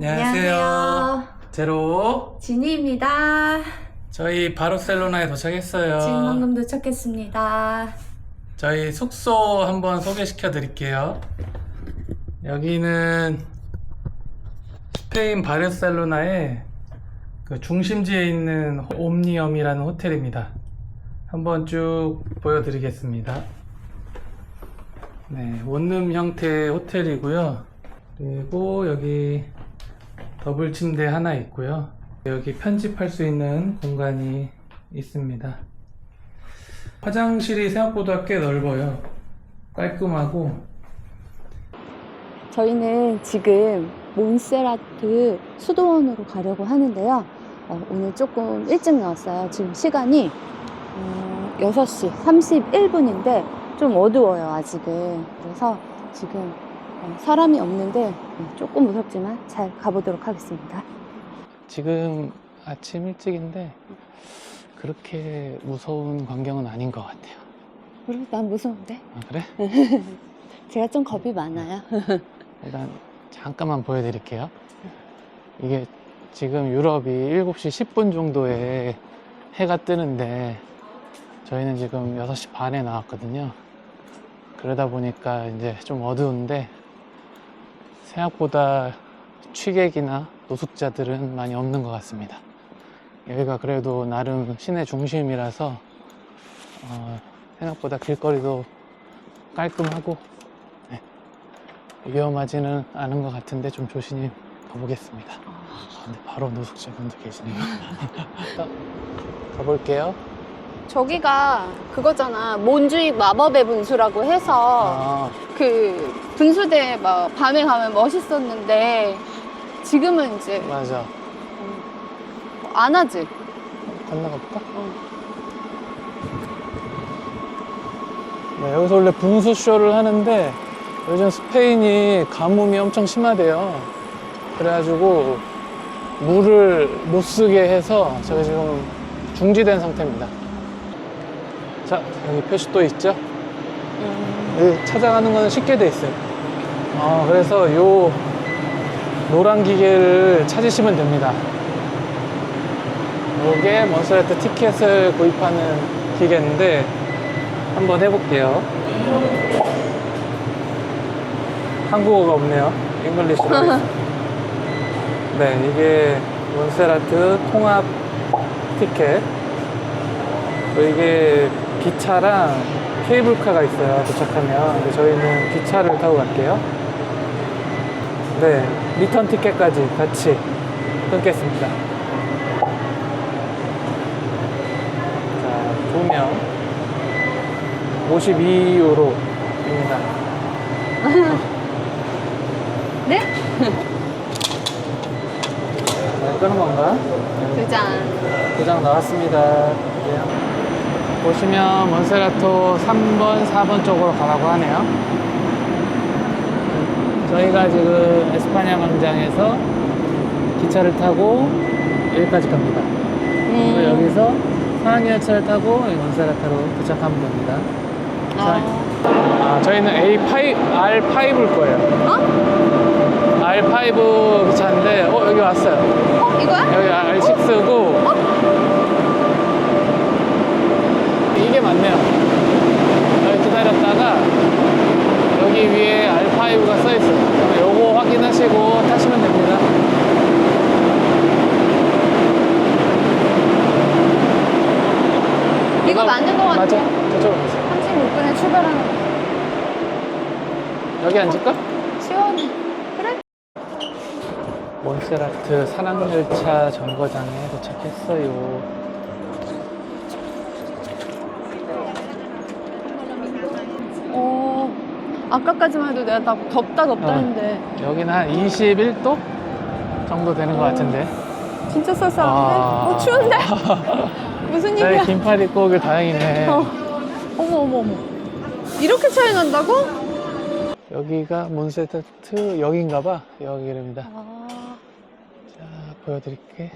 안녕하세요. 제로. 진희입니다. 저희 바르셀로나에 도착했어요. 지금 방금 도착했습니다. 저희 숙소 한번 소개시켜 드릴게요. 여기는 스페인 바르셀로나의 그 중심지에 있는 옴니엄이라는 호텔입니다. 한번 쭉 보여드리겠습니다. 네, 원룸 형태의 호텔이고요. 그리고 여기 더블 침대 하나 있고요. 여기 편집할 수 있는 공간이 있습니다. 화장실이 생각보다 꽤 넓어요. 깔끔하고 저희는 지금 몬세라트 수도원으로 가려고 하는데요. 어, 오늘 조금 일찍 나왔어요. 지금 시간이 어, 6시 31분인데 좀 어두워요, 아직은. 그래서 지금 어, 사람이 없는데 어, 조금 무섭지만 잘 가보도록 하겠습니다. 지금 아침 일찍인데 그렇게 무서운 광경은 아닌 것 같아요. 그래, 난 무서운데? 아, 그래? 제가 좀 겁이 많아요. 일단 잠깐만 보여드릴게요. 이게 지금 유럽이 7시 10분 정도에 해가 뜨는데 저희는 지금 6시 반에 나왔거든요. 그러다 보니까 이제 좀 어두운데 생각보다 취객이나 노숙자들은 많이 없는 것 같습니다. 여기가 그래도 나름 시내 중심이라서 어, 생각보다 길거리도 깔끔하고 네, 위험하지는 않은 것 같은데 좀 조심히 가보겠습니다. 아, 근데 바로 노숙자분도 계시네요. 가볼게요. 저기가 그거잖아. 몬주익 마법의 분수라고 해서 아, 그 분수대 막 밤에 가면 멋있었는데 지금은 이제 맞아. 음, 안 하지. 건너가 볼까? 어. 네, 여기서 원래 붕수 쇼를 하는데 요즘 스페인이 가뭄이 엄청 심하대요. 그래가지고 물을 못 쓰게 해서 저희 지금 중지된 상태입니다. 자, 여기 표시 또 있죠? 여기 찾아가는 거는 쉽게 돼 있어요. 어, 그래서 요 노란 기계를 찾으시면 됩니다. 요게 몬스레트 티켓을 구입하는 기계인데 한번 해볼게요. 한국어가 없네요. 잉글리시로. 네, 이게 몬세라트 통합 티켓. 또 이게 기차랑 케이블카가 있어요. 도착하면. 근데 저희는 기차를 타고 갈게요. 네, 리턴 티켓까지 같이 끊겠습니다. 자, 두 명. 52유로입니다. 네? 네, 끄는 건가? 두 잔. 도장 나왔습니다. 네. 보시면 몬세라토 3번, 4번 쪽으로 가라고 하네요. 저희가 지금 에스파냐 광장에서 기차를 타고 여기까지 갑니다. 음. 여기서 상하열차를 타고 몬세라토로 도착하면 됩니다. 아. 아, 저희는 A5, R5일 거예요. 어? R5 기차인데, 어, 여기 왔어요. 어? 이거야? 여기 R6고 이게 맞네요 여기 기다렸다가 여기 위에 R5가 써있어요 요거 확인하시고 타시면 됩니다 이거 맞는 거 같아. 맞아 저쪽으로 가세요 36분에 출발하는 거. 여기 앉을까? 시원해. 그래? 몬세라트 산악열차 정거장에 도착했어요 어. 아까까지만 해도 내가 다 덥다 덥다 어. 했는데 여기는 한 21도 정도 되는 것 같은데 진짜 쌀쌀한데? 아. 어 추운데? 무슨 저희 일이야? 긴팔 입고 오길 다행이네 어. 어머 어머 어머. 이렇게 차이 난다고? 여기가 몬세라트 역인가 봐 여기랍니다 아. 자, 보여드릴게.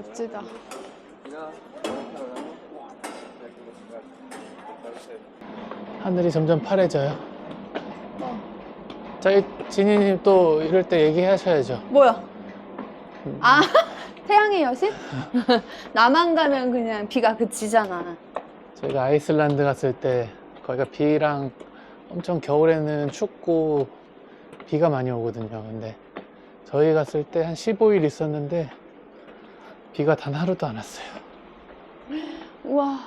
멋지다. 하늘이 점점 파래져요. 저희 진이님 또 이럴 때 얘기하셔야죠. 뭐야? 아, 태양의 여신? 나만 가면 그냥 비가 그치잖아. 저희가 아이슬란드 갔을 때 거기가 비랑 엄청 겨울에는 춥고 비가 많이 오거든요. 근데 저희 갔을 때 한 15일 있었는데 비가 단 하루도 안 왔어요. 우와.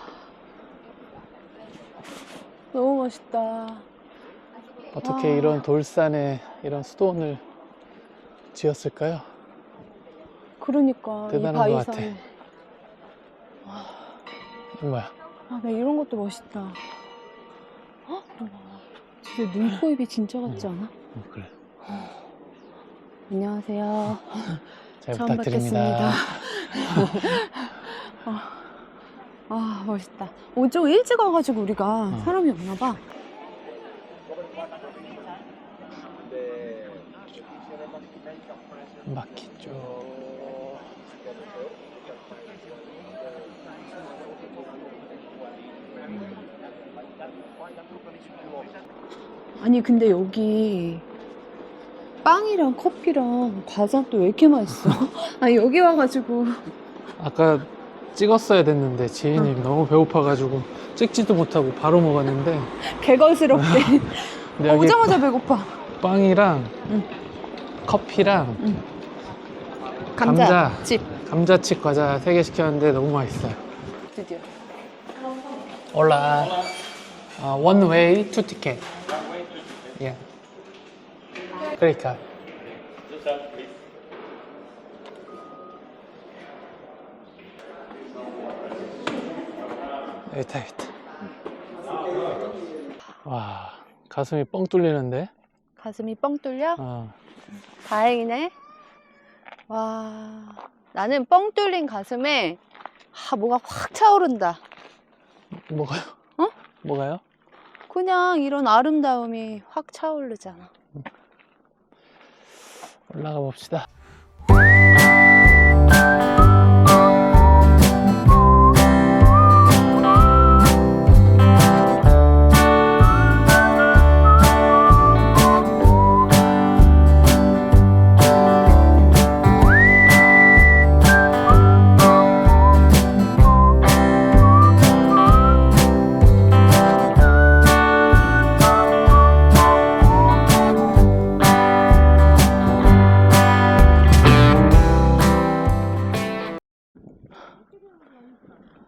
너무 멋있다. 어떻게 와. 이런 돌산에 이런 수도원을 지었을까요? 그러니까 대단한 이것 바위산. 이거 뭐야? 아, 나 이런 것도 멋있다. 헉, 우와. 진짜 눈, 코, 입이 진짜 같지 않아? 어, 그래. 안녕하세요. 잘 처음 부탁드립니다. 아, 아, 멋있다. 오, 좀 일찍 와가지고 우리가 어. 사람이 없나 봐. 쭉. 아니, 근데 여기 빵이랑 커피랑 과자 또 왜 이렇게 맛있어? 아니, 여기 와가지고. 아까 찍었어야 됐는데 지인님 너무 배고파가지고 찍지도 못하고 바로 먹었는데 개걸스럽게. 근데 여기 오자마자 배고파. 빵이랑 응. 커피랑 감자. 감자. 칩. 감자칩 과자 3개 시켰는데 너무 맛있어요. 드디어. Uh, one way, two ticket. Yeah. 그러니까. 여기 있다, 여기 있다. 와, 가슴이 뻥 뚫리는데? 가슴이 뻥 뚫려? 어, 다행이네. 와, 나는 뻥 뚫린 가슴에 아, 뭐가 확 차오른다. 뭐가요? 어? 뭐가요? 그냥 이런 아름다움이 확 차오르잖아. 올라가 봅시다.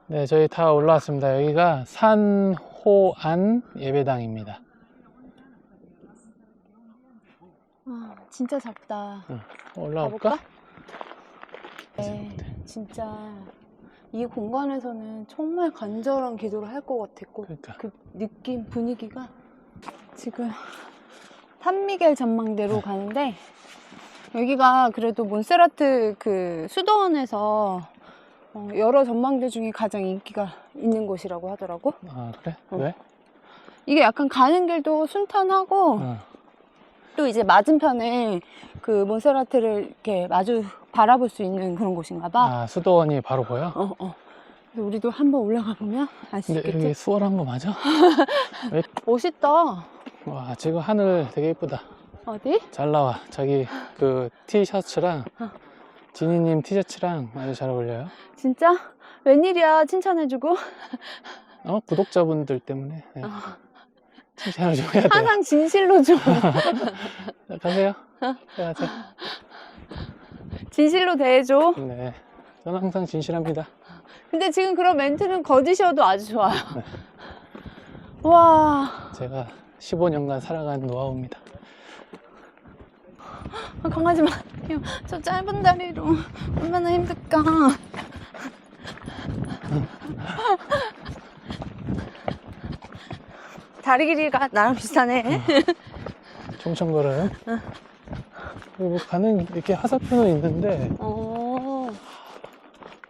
네, 저희 다 올라왔습니다. 여기가 산호안 예배당입니다. 아, 진짜 작다. 올라올까? 가볼까? 네, 진짜 이 공간에서는 정말 간절한 기도를 할 것 같았고 그러니까. 그 느낌 분위기가 지금 산미겔 전망대로 가는데 여기가 그래도 몬세라트 그 수도원에서 어, 여러 전망대 중에 가장 인기가 있는 곳이라고 하더라고. 아, 그래? 어. 왜? 이게 약간 가는 길도 순탄하고 어. 또 이제 맞은편에 그 몬세라트를 이렇게 마주 바라볼 수 있는 그런 곳인가 봐. 아, 수도원이 바로 보여? 어, 어. 그래서 우리도 한번 올라가 보면 알 수 근데 있겠지? 여기 수월한 거 맞아? 멋있다. 와, 지금 하늘 되게 이쁘다. 어디? 잘 나와. 자기 그 티셔츠랑 어. 지니님 티셔츠랑 아주 잘 어울려요. 진짜? 웬일이야, 칭찬해주고. 어, 구독자분들 때문에 네, 어, 칭찬을 좀 해야 돼요. 항상 진실로 좀. 자, 가세요. 어. 네, 가세요. 진실로 대해줘. 네, 저는 항상 진실합니다. 근데 지금 그런 멘트는 거짓이어도 아주 좋아요. 네. 와, 제가 15년간 살아간 노하우입니다. 아, 강아지 마. 저 짧은 다리로 얼마나 힘들까. 다리 길이가 나랑 비슷하네. 총청 걸어요. 그리고 뭐 가는 이렇게 하사표는 있는데 어.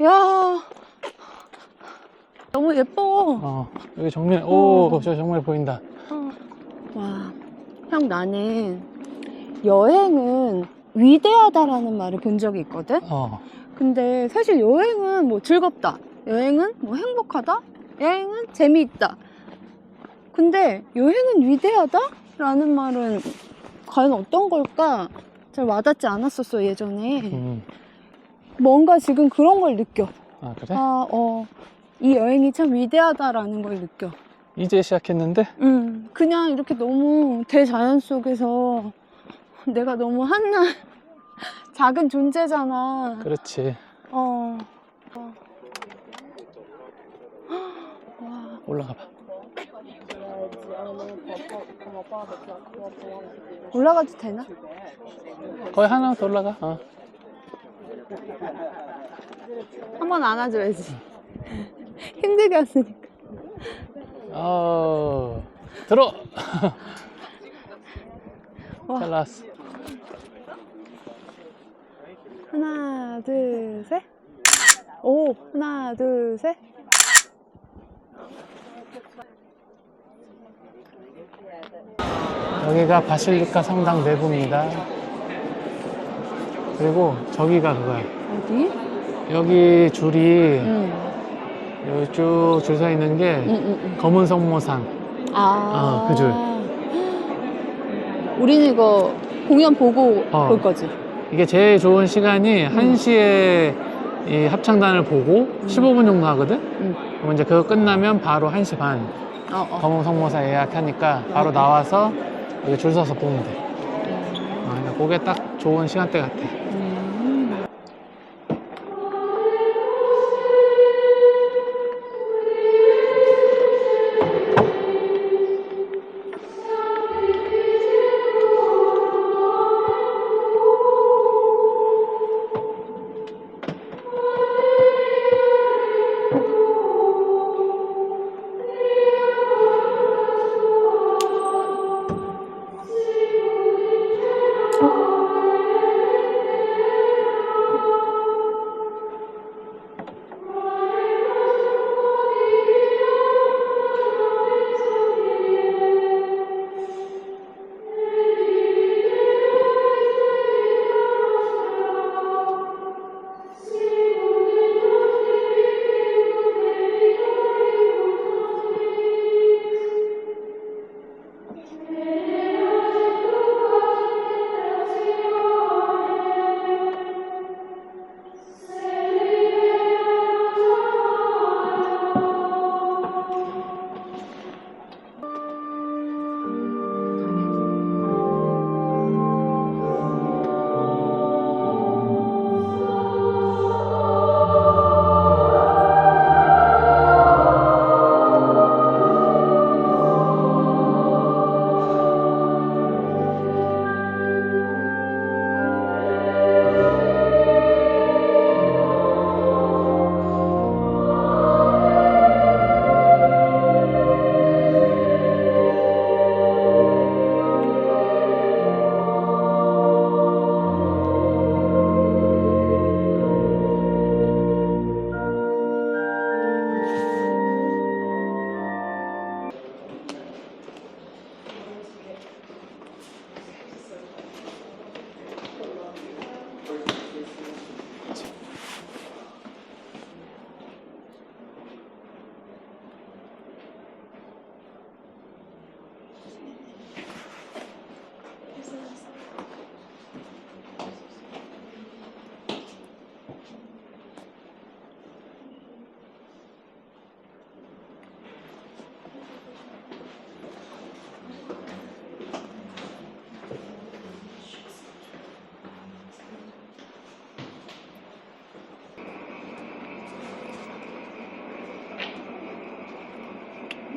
야. 너무 예뻐. 어, 여기 정면 오, 어. 저 정말 보인다. 와. 형, 나는 여행은 위대하다라는 말을 본 적이 있거든? 어, 근데 사실 여행은 뭐 즐겁다. 여행은 뭐 행복하다. 여행은 재미있다. 근데 여행은 위대하다? 라는 말은 과연 어떤 걸까? 잘 와닿지 않았었어, 예전에. 음. 뭔가 지금 그런 걸 느껴. 아, 그래? 아, 어. 이 여행이 참 위대하다라는 걸 느껴. 이제 시작했는데? 음, 그냥 이렇게 너무 대자연 속에서 내가 너무 한낱 작은 존재잖아. 그렇지. 어. 어. 와. 올라가 봐. 올라가도 되나? 거의 하나 더 올라가. 어. 한번 안아줘야지. 힘들게 왔으니까. 어. 들어! 와. 잘 나왔어. 하나, 둘, 셋. 오, 하나, 둘, 셋. 여기가 바실리카 성당 내부입니다. 그리고 저기가 그거야. 어디? 여기 줄이 응. 여기 쭉줄 서 있는 게 응, 응, 응. 검은 성모상. 아. 어, 그 줄. 우리는 이거 공연 보고 어. 볼 거지. 이게 제일 좋은 시간이 1시에 이 합창단을 보고 15분 정도 하거든? 응. 그럼 이제 그거 끝나면 바로 1시 반 어, 어. 검은 성모사 예약하니까 바로 나와서 여기 줄 서서 보면 돼. 어, 그러니까 그게 딱 좋은 시간대 같아.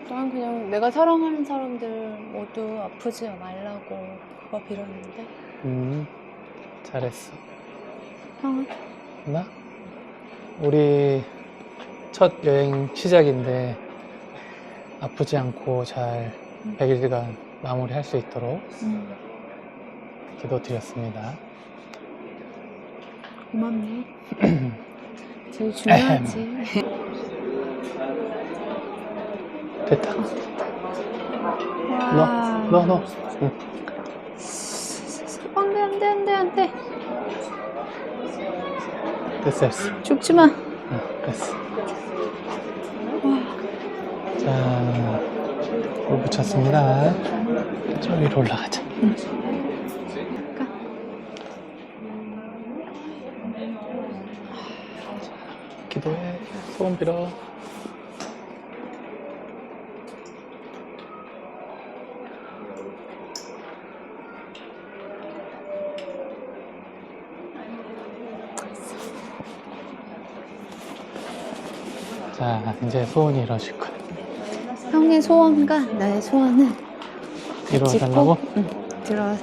난 그냥 내가 사랑하는 사람들 모두 아프지 말라고 그거 빌었는데 음, 잘했어. 형은? 나? 우리 첫 여행 시작인데 아프지 않고 잘 100일간 마무리할 수 있도록 음, 기도드렸습니다. 고맙네 제일 중요하지 됐다. 와. 너, 너, 너. 응. 안돼 안돼 안돼 안돼 됐어, 됐어. 죽지 마 응, 됐어. 자, 불 붙였습니다. 저 위로 올라가자. 기도해. 소원 빌어. 자, 이제 소원이 이루어질 거야. 형의 소원과 나의 소원은 이루어진다고? 꼭, 응, 들어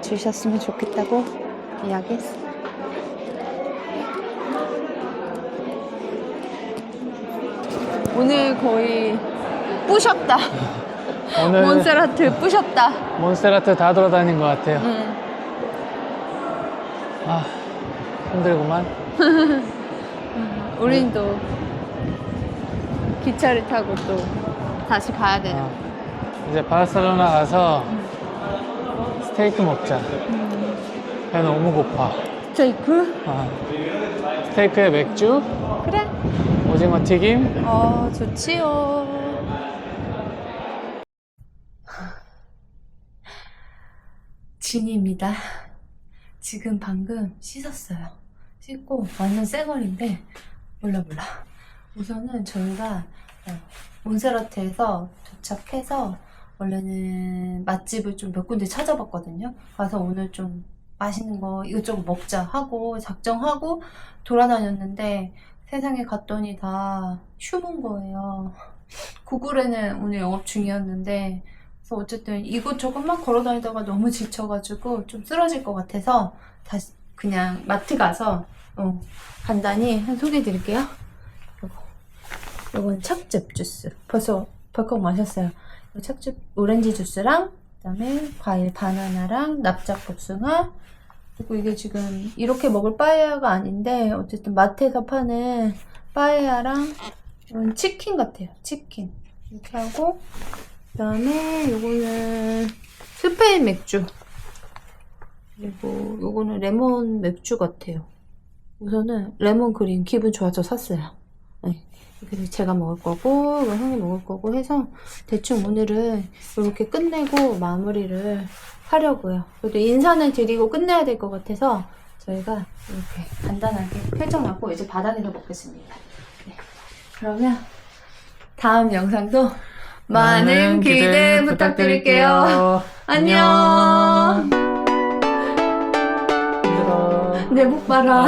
주셨으면 좋겠다고 이야기했어. 오늘 거의 뿌셨다. 오늘 몬세라트 뿌셨다. 몬스테라트 다 돌아다닌 것 같아요. 응. 아, 힘들구만. 우린 또 기차를 타고 또 다시 가야 되는. 어, 이제 바르셀로나 가서 스테이크 먹자. 배 너무 고파. 제이크? 아, 스테이크에 맥주, 그래. 오징어 튀김. 어, 좋지요. 진이입니다. 지금 방금 씻었어요. 씻고 완전 쌩얼인데 몰라 몰라. 우선은 저희가 어, 몬세라트에서 도착해서 원래는 맛집을 좀 몇 군데 찾아봤거든요. 가서 오늘 좀 맛있는 거 이것저것 먹자 하고 작정하고 돌아다녔는데 세상에 갔더니 다 휴무인 거예요. 구글에는 오늘 영업 중이었는데 그래서 어쨌든 이곳저곳만 걸어 다니다가 너무 지쳐가지고 좀 쓰러질 것 같아서 다시 그냥 마트 가서 어, 간단히 한 소개해 드릴게요. 요건 척즙 주스. 벌써 벌컥 마셨어요. 요 척즙 오렌지 주스랑 그다음에 과일 바나나랑 납작 복숭아 그리고 이게 지금 이렇게 먹을 빠에야가 아닌데 어쨌든 마트에서 파는 빠에야랑 이건 치킨 같아요. 치킨 이렇게 하고 그다음에 요거는 스페인 맥주 그리고 요거는 레몬 맥주 같아요. 우선은 레몬 그린 기분 좋아서 샀어요. 네. 그래서 제가 먹을 거고 이거 형이 먹을 거고 해서 대충 오늘은 이렇게 끝내고 마무리를 하려고요. 그래도 인사는 드리고 끝내야 될 것 같아서 저희가 이렇게 간단하게 펼쳐놨고 이제 바닥에서 먹겠습니다. 네. 그러면 다음 영상도 많은 기대 부탁드릴게요. 안녕. 힘들어. 내목 봐라.